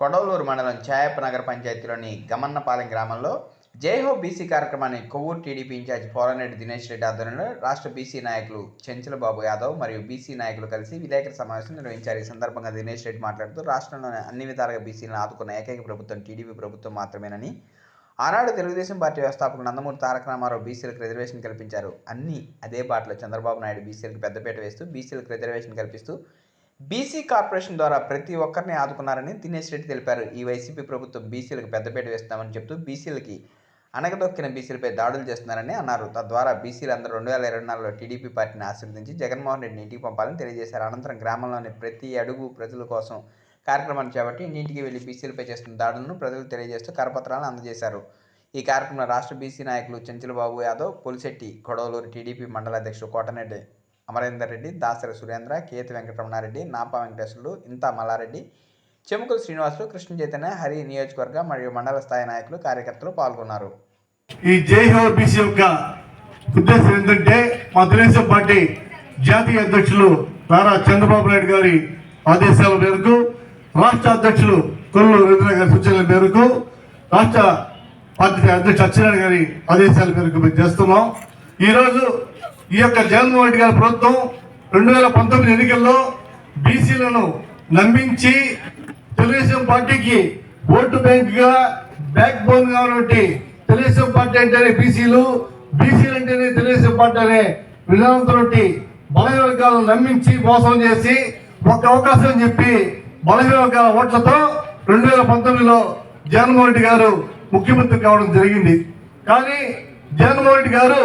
కొడవలూరు మండలం ఛాయప్ప నగర పంచాయతీలోని గమన్నపాలెం గ్రామంలో జైహో బీసీ కార్యక్రమాన్ని కొవ్వూరు టీడీపీ ఇన్ఛార్జ్ పోలరెడ్డి దినేష్ రెడ్డి ఆధ్వర్యంలో రాష్ట్ర బీసీ నాయకులు చెంచలబాబు యాదవ్ మరియు బీసీ నాయకులు కలిసి విలేకరుల సమావేశం నిర్వహించారు. ఈ సందర్భంగా దినేష్ రెడ్డి మాట్లాడుతూ రాష్ట్రంలోని అన్ని విధాలుగా బీసీలను ఆదుకున్న ఏకైక ప్రభుత్వం టీడీపీ ప్రభుత్వం మాత్రమేనని ఆనాడు తెలుగుదేశం పార్టీ వ్యవస్థాపకులు నందమూరి తారక రామారావు బీసీలకు రిజర్వేషన్ కల్పించారు. అన్ని అదే బాటలో చంద్రబాబు నాయుడు బీసీలకు పెద్దపీట వేస్తూ బీసీలకు రిజర్వేషన్ కల్పిస్తూ బీసీ కార్పొరేషన్ ద్వారా ప్రతి ఒక్కరిని ఆదుకున్నారని దినేష్ రెడ్డి తెలిపారు. ఈ వైసీపీ ప్రభుత్వం బీసీలకు పెద్దపీట వేస్తామని చెప్తూ బీసీలకి అనగదొక్కిన బీసీలపై దాడులు చేస్తున్నారని అన్నారు. తద్వారా బీసీలందరూ రెండు వేల ఇరవై నాలుగులో టీడీపీ పార్టీని ఆశీర్వదించి జగన్మోహన్ రెడ్డిని ఇంటికి పంపాలని తెలియజేశారు. అనంతరం గ్రామంలోని ప్రతి అడుగు ప్రజల కోసం కార్యక్రమాన్ని చేపట్టి ఇంటింటికి వెళ్ళి బీసీలపై చేస్తున్న దాడులను ప్రజలు తెలియజేస్తూ కరపత్రాలను అందజేశారు. ఈ కార్యక్రమంలో రాష్ట్ర బీసీ నాయకులు చెంచులబాబు యాదవ్ పులిశెట్టి కొడవలూరు టీడీపీ మండల అధ్యక్షుడు అమరేందర్ రెడ్డి దాసరి సురేంద్ర కేతి వెంకటరమణారెడ్డి నాపా వెంకటేశ్వరులు ఇంతా మల్లారెడ్డి చెముకుల శ్రీనివాసులు కృష్ణ చైతన్య హరి నియోజకవర్గ మరియు మండల స్థాయి నాయకులు కార్యకర్తలు పాల్గొన్నారు. ఈ జై బీసీ యొక్క ఉద్దేశం ఏంటంటే మా తెలుగుదేశం పార్టీ జాతీయ అధ్యక్షులు నారా చంద్రబాబు నాయుడు గారి ఆదేశాల మేరకు రాష్ట్ర అధ్యక్షులు కొల్లు రవీంద్ర గారి సూచనల మేరకు రాష్ట్ర పార్టీ అధ్యక్షుడు అచ్చెన్నాయుడు గారి ఆదేశాల మేరకు మేము చేస్తున్నాం. ఈరోజు ఈ యొక్క జగన్మోహన్ రెడ్డి గారి ప్రభుత్వం రెండు వేల పంతొమ్మిది ఎన్నికల్లో బీసీలను నమ్మించి తెలుగుదేశం పార్టీకి ఓటు బ్యాంక్గా బ్యాక్ బోన్గా ఉన్నటువంటి తెలుగుదేశం పార్టీ అంటేనే బీసీలు బీసీలు అంటేనే తెలుగుదేశం పార్టీ అనే విధానంతో బలవర్గాలను నమ్మించి మోసం చేసి ఒక అవకాశం చెప్పి బలవర్గాల ఓట్లతో రెండు వేల పంతొమ్మిదిలో జగన్మోహన్ రెడ్డి గారు ముఖ్యమంత్రి కావడం జరిగింది. కానీ జగన్మోహన్ రెడ్డి గారు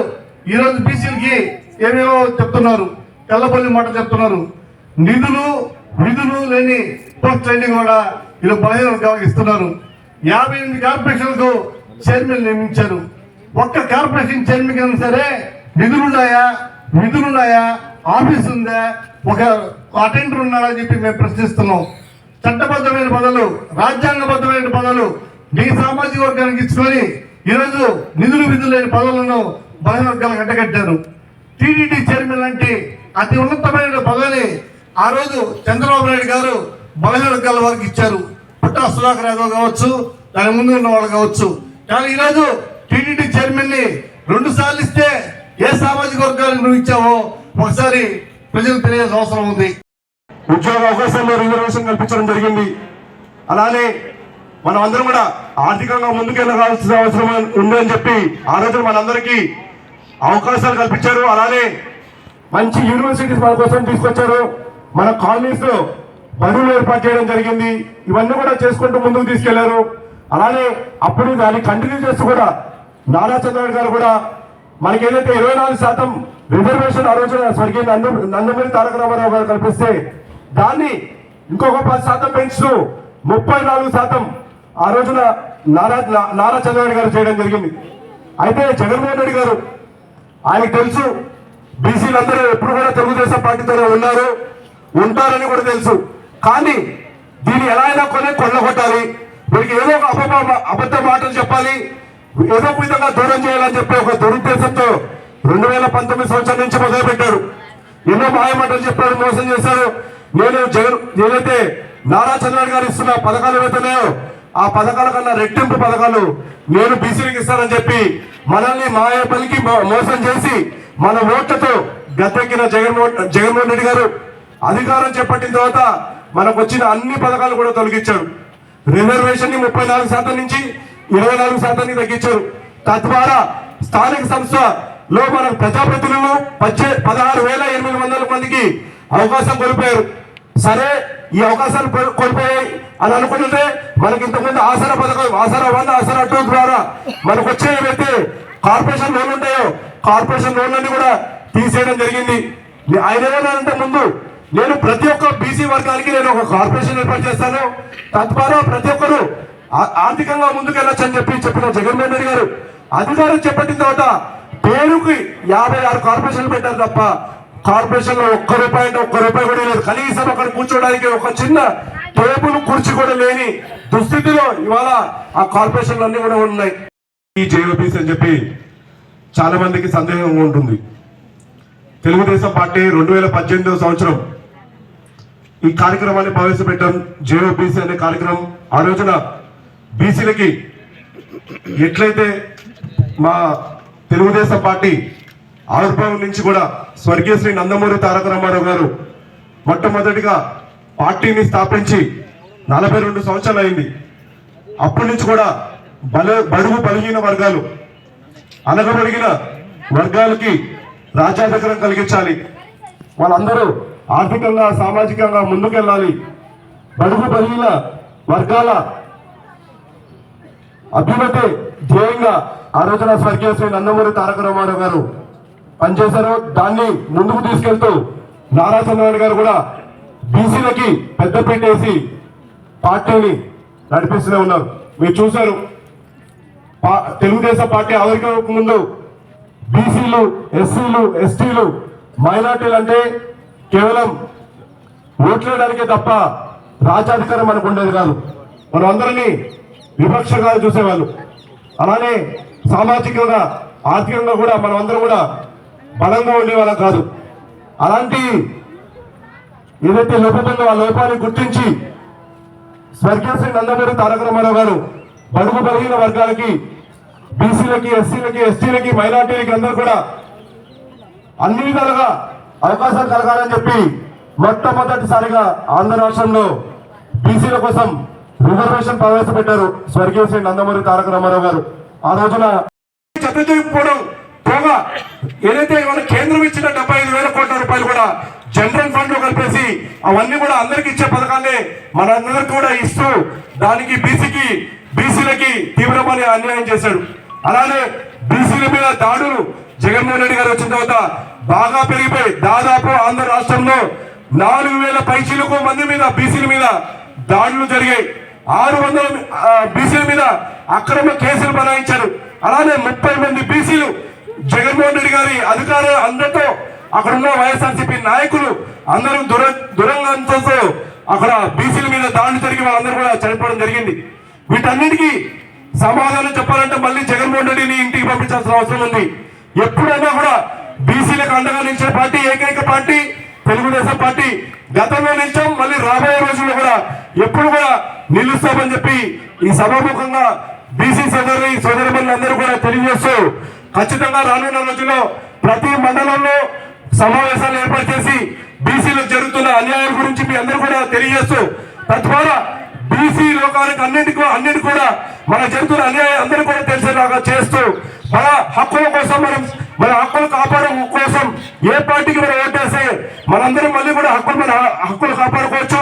ఈరోజు బీసీలకి ఏమేమో చెప్తున్నారు? తెల్లపల్లి మాట చెప్తున్నారు. నిధులు విధులు లేని పోస్టులన్నీ కూడా ఇలా బలహీన ఇస్తున్నారు. యాభై ఎనిమిది కార్పొరేషన్లకు చైర్మన్ నియమించారు. ఒక్క కార్పొరేషన్ చైర్మన్ అయినా సరే నిధులున్నాయా? విధులున్నాయా? ఆఫీస్ ఉందా? ఒక అటెండర్ ఉన్నారా అని చెప్పి మేము ప్రశ్నిస్తున్నాం. చట్టబద్ధమైన పదవులు రాజ్యాంగబద్ధమైన పదవులు మీ సామాజిక వర్గానికి ఇచ్చుకొని ఈరోజు నిధులు విధులు లేని పదవులను బలవర్గాలు ఎండగట్టారు. అంటగట్టారు టీడీటీ చైర్మన్ లాంటి అతి ఉన్నతమైన పదవిని ఆ రోజు చంద్రబాబు నాయుడు గారు బలహీన వర్గాల వారికి ఇచ్చారు. పుట్టా సుధాకర్ యాదవ్ కావచ్చు దాని ముందు ఉన్న వాళ్ళు కావచ్చు. కానీ ఈరోజు టీడీటీ చైర్మన్ని రెండు సార్లు ఇస్తే ఏ సామాజిక వర్గాలకు నువ్వు ఇచ్చావో ఒకసారి ప్రజలకు తెలియాల్సిన అవసరం ఉంది. ఉద్యోగ అవకాశాల్లో రిజర్వేషన్ కల్పించడం జరిగింది. అలానే మనం అందరం కూడా ఆర్థికంగా ముందుకెళ్ళాల్సిన అవసరం ఉందని చెప్పి ఆ రోజు మనందరికీ అవకాశాలు కల్పించారు. అలానే మంచి యూనివర్సిటీస్ మన కోసం తీసుకొచ్చారు. మన కాలనీస్లో బడులు ఏర్పాటు చేయడం జరిగింది. ఇవన్నీ కూడా చేసుకుంటూ ముందుకు తీసుకెళ్ళారు. అలానే అప్పుడు దాన్ని కంటిన్యూ చేస్తూ కూడా నారా చంద్రబాబు గారు కూడా మనకి ఏదైతే ఇరవై నాలుగు శాతం రిజర్వేషన్ ఆ రోజున స్వర్గీయ నందు నందమూరి తారక రామారావు గారు కల్పిస్తే దాన్ని ఇంకొక పది శాతం పెంచుతూ ముప్పై నాలుగు శాతం ఆ రోజున నారా నారా చంద్రబాబు గారు చేయడం జరిగింది. అయితే జగన్మోహన్ రెడ్డి గారు ఆయనకు తెలుసు బీసీలందరూ ఎప్పుడు కూడా తెలుగుదేశం పార్టీతోనే ఉన్నారు ఉంటారని కూడా తెలుసు. కానీ దీన్ని ఎలా అయినా కొని కొల్లగొట్టాలి. వీరికి ఏదో ఒక అబద్ధ అబద్ధ మాటలు చెప్పాలి. ఏదో విధంగా దూరం చేయాలని చెప్పి ఒక దురుద్దేశంతో రెండు వేల పంతొమ్మిది సంవత్సరం నుంచి మొదలుపెట్టారు ఎన్నో మాయమాటలు చెప్పారు మోసం చేశారు నేను జగన్ నేనైతే నారా చంద్రబాబు గారు ఇస్తున్న పథకాలు ఏవైతున్నాయో ఆ పథకాల కన్నా రెట్టింపు పథకాలు నేను బీసీలకు ఇస్తానని చెప్పి మనల్ని మాయ పలికి మోసం చేసి మన ఓట్లతో గద్దెక్కిన జగన్మోహన్ జగన్మోహన్ రెడ్డి గారు అధికారం చేపట్టిన తర్వాత మనకు వచ్చిన అన్ని పథకాలు కూడా తొలగించారు రిజర్వేషన్ని ముప్పై నాలుగు శాతం నుంచి ఇరవై నాలుగు శాతానికి తగ్గించారు. తద్వారా స్థానిక సంస్థలో మన ప్రజాప్రతినిధులు పచ్చే పదహారు వేల ఎనిమిది వందల మందికి అవకాశం కోల్పోయారు. సరే ఈ అవకాశాలు కోల్పోయాయి అని అనుకుంటుంటే మనకి ఇంతకుముందు ఆసరా పథకం ఆసరా వన్ ఆసరా టూ ద్వారా మనకు వచ్చే వ్యక్తి కార్పొరేషన్ లోన్లు ఉంటాయో కార్పొరేషన్ లోన్లన్నీ కూడా తీసేయడం జరిగింది. ఆయన ఏమన్నారంటే ముందు నేను ప్రతి ఒక్క బీసీ వర్గానికి నేను ఒక కార్పొరేషన్ ఏర్పాటు చేస్తాను. తద్వారా ప్రతి ఒక్కరు ఆర్థికంగా ముందుకెళ్ళొచ్చు అని చెప్పి చెప్పిన జగన్మోహన్ రెడ్డి గారు. అధికారం చేపట్టిన తర్వాత పేరుకి యాభై ఆరు కార్పొరేషన్లు పెట్టారు తప్ప కార్పొరేషన్లో ఒక్క రూపాయి అంటే ఒక్క రూపాయి కూడా లేదు. కనీసం అక్కడ కూర్చోడానికి ఒక చిన్న టేబుల్ కుర్చీ కూడా లేని దుస్థితిలో ఇవాళ ఆ కార్పొరేషన్లు అన్ని కూడా ఉన్నాయి. ఈ జేఓబీసీ అని చెప్పి చాలా మందికి సందేహం ఉంటుంది. తెలుగుదేశం పార్టీ రెండు వేల పద్దెనిమిదవ సంవత్సరం ఈ కార్యక్రమాన్ని ప్రవేశపెట్టడం జేఓబీసీ అనే కార్యక్రమం ఆ రోజున బీసీలకి ఎట్లయితే మా తెలుగుదేశం పార్టీ ఆవిర్భావం నుంచి కూడా స్వర్గీయ శ్రీ నందమూరి తారక రామారావు గారు మొట్టమొదటిగా పార్టీని స్థాపించి నలభై రెండు సంవత్సరాలు అయింది. అప్పటి నుంచి కూడా బల బడుగు బలహీన వర్గాలు అనగబడిగిన వర్గాలకి రాజ్యాధికారం కలిగించాలి. వాళ్ళందరూ ఆర్థికంగా సామాజికంగా ముందుకెళ్ళాలి. బడుగు బలహీన వర్గాల అభ్యున్నతే ధ్యేయంగా ఆ రోజున స్వర్గీయ శ్రీ నందమూరి తారక రామారావు గారు పనిచేశారో. దాన్ని ముందుకు తీసుకెళ్తూ నారా చంద్రబాబు గారు కూడా బీసీలకి పెద్దపీట వేసి పార్టీని నడిపిస్తూనే ఉన్నారు. మీరు చూశారు. పా- తెలుగుదేశం పార్టీ ఆవిర్భావం ముందు బీసీలు ఎస్సీలు ఎస్టీలు మైనార్టీలు అంటే కేవలం ఓట్లేయడానికే తప్ప రాజాధికారం మనకు ఉండేది కాదు. మనం అందరినీ వివక్షగా చూసేవాళ్ళు. అలానే సామాజికంగా ఆర్థికంగా కూడా మనం అందరం కూడా బలంగా ఉండేవాళ్ళం కాదు. అలాంటి ఏదైతే లోపం ఆ లోపాన్ని గుర్తించి స్వర్గీయ శ్రీ నందమూరి తారక రామారావు గారు బడుగు బలహీన వర్గాలకి బీసీలకి ఎస్సీలకి ఎస్టీలకి మైనార్టీలకి అందరూ కూడా అన్ని విధాలుగా అవకాశాలు కలగాలని చెప్పి మొట్టమొదటిసారిగా ఆంధ్ర రాష్ట్రంలో బీసీల కోసం రిజర్వేషన్ ప్రవేశపెట్టారు స్వర్గీయ శ్రీ నందమూరి తారక రామారావు గారు. ఆ రోజున చదువుకోవడం పోగా ఏదైతే మన కేంద్రం ఇచ్చిన డెబ్బై ఐదు వేల కోట్ల రూపాయలు కూడా జనరల్ ఫండ్లో కలిపేసి అవన్నీ కూడా అందరికి ఇచ్చే పథకాలే మనందరికి కూడా ఇస్తూ దానికి బీసీకి బీసీలకి తీవ్రమైన అన్యాయం చేశాడు. అలానే బీసీల మీద దాడులు జగన్మోహన్ రెడ్డి గారు వచ్చిన తర్వాత బాగా పెరిగిపోయి దాదాపు ఆంధ్ర రాష్ట్రంలో నాలుగు వేల పైచీలకు మంది మీద బీసీల మీద దాడులు జరిగాయి. ఆరు వందల బీసీల మీద అక్రమ కేసులు బనాయించారు. అలానే ముప్పై మంది బీసీలు జగన్మోహన్ రెడ్డి గారి అధికారులు అందరితో అక్కడ ఉన్న వైఎస్ఆర్సీపీ నాయకులు అందరూ దుర దురంగంతో అక్కడ బీసీల మీద దాడులు జరిగి వాళ్ళందరూ కూడా చనిపోవడం జరిగింది. వీటన్నిటికీ సమాధానం చెప్పాలంటే మళ్ళీ జగన్మోహన్ రెడ్డిని ఇంటికి పంపించాల్సిన అవసరం ఉంది. ఎప్పుడైనా కూడా బీసీలకు అండగా నిలిచిన పార్టీ ఏకైక పార్టీ తెలుగుదేశం పార్టీ. గతంలో నిలిచాం మళ్ళీ రాబోయే రోజుల్లో కూడా ఎప్పుడు కూడా నిలుస్తామని చెప్పి ఈ సభాముఖంగా బీసీ సోదరి సోదరులందరూ కూడా తెలియజేస్తూ ఖచ్చితంగా రానున్న రోజుల్లో ప్రతి మండలంలో సమావేశాలు ఏర్పాటు చేసి బీసీలకు జరుగుతున్న అన్యాయం గురించి మీ అందరూ కూడా తెలియజేస్తూ తద్వారా బీసీ లోకానికి అన్నిటికీ అన్నిటి కూడా మన జరుగుతున్న అన్యాయం అందరూ కూడా తెలిసేలాగా చేస్తూ మన హక్కుల కోసం మనం మన హక్కులు కాపాడడం కోసం ఏ పార్టీకి మనం ఓటేస్తే మనందరం మళ్ళీ కూడా హక్కులు మన హక్కులు కాపాడుకోవచ్చు.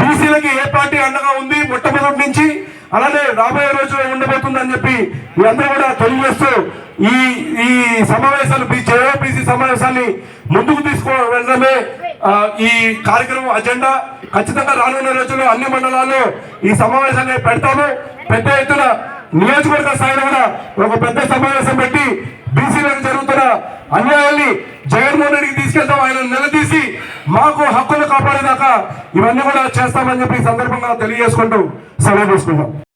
బీసీలకి ఏ పార్టీ అండగా ఉంది? మొట్టమొదటి నుంచి అలానే రాబోయే రోజుల్లో ఉండబోతుందని చెప్పి మీ అందరూ కూడా తెలియజేస్తూ ఈ ఈ సమావేశాలు జేఓబీసీ సమావేశాన్ని ముందుకు తీసుకో వెళ్ళడమే ఈ కార్యక్రమం అజెండా. ఖచ్చితంగా రానున్న రోజుల్లో అన్ని మండలాల్లో ఈ సమావేశాన్ని పెడతాము. పెద్ద ఎత్తున నియోజకవర్గ స్థాయిలో కూడా ఒక పెద్ద సమావేశం పెట్టి బీసీలకు జరుగుతున్న అన్యాయాన్ని జగన్మోహన్ రెడ్డికి తీసుకెళ్తాం ఆయన నిలదీసి మాకు హక్కులు కాపాడేదాకా ఇవన్నీ కూడా చేస్తామని చెప్పి సందర్భంగా తెలియజేసుకుంటూ సెలవు తీసుకుంటాం